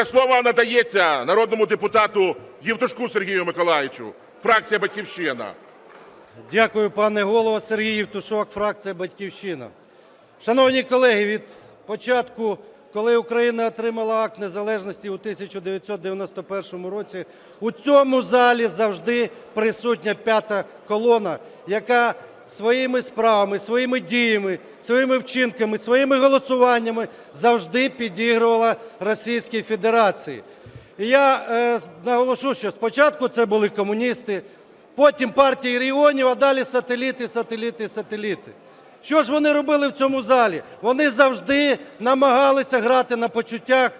Слово надається народному депутату Євтушку Сергію Миколаївичу, фракція "Батьківщина". Дякую, пане голово. Сергій Євтушок, фракція "Батьківщина". Шановні колеги, від початку, коли Україна отримала акт незалежності у 1991 році, у цьому залі завжди присутня п'ята колона, яка своїми справами, своїми діями, своїми вчинками, своїми голосуваннями завжди підігрувала Російській Федерації. І я е, наголошу, що спочатку це були комуністи, потім партії регіонів, а далі сателіти, сателіти, сателіти. Що ж вони робили в цьому залі? Вони завжди намагалися грати на почуттях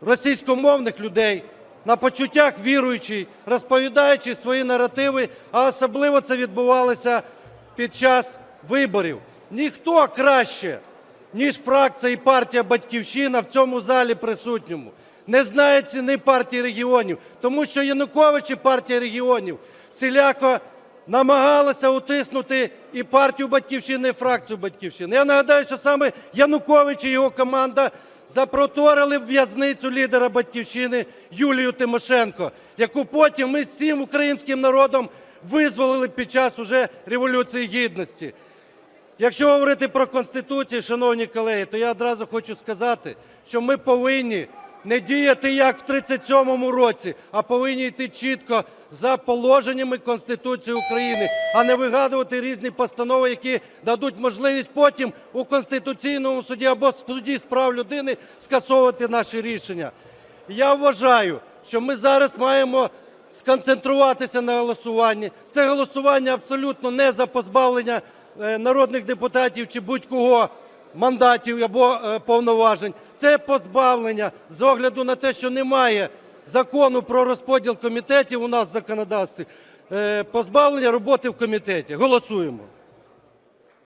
російськомовних людей, на почуттях віруючих, розповідаючи свої наративи, а особливо це відбувалося під час виборів. Ніхто краще, ніж фракція і партія Батьківщина в цьому залі присутньому. Не знає ціни партії регіонів, тому що Янукович і партія регіонів всіляко намагалися утиснути і партію Батьківщини, і фракцію Батьківщини. Я нагадаю, що саме Янукович і його команда запроторили в в'язницю лідера Батьківщини Юлію Тимошенко, яку потім ми з всім українським народом визволили під час уже Революції Гідності. Якщо говорити про Конституцію, шановні колеги, то я одразу хочу сказати, що ми повинні не діяти як в 37-му році, а повинні йти чітко за положеннями Конституції України, а не вигадувати різні постанови, які дадуть можливість потім у Конституційному суді або в суді з прав людини скасовувати наші рішення. Я вважаю, що ми зараз маємо сконцентруватися на голосуванні. Це голосування абсолютно не за позбавлення е, народних депутатів чи будь-кого мандатів або е, повноважень. Це позбавлення з огляду на те, що немає закону про розподіл комітетів у нас в законодавстві. е, Позбавлення роботи в комітеті. Голосуємо.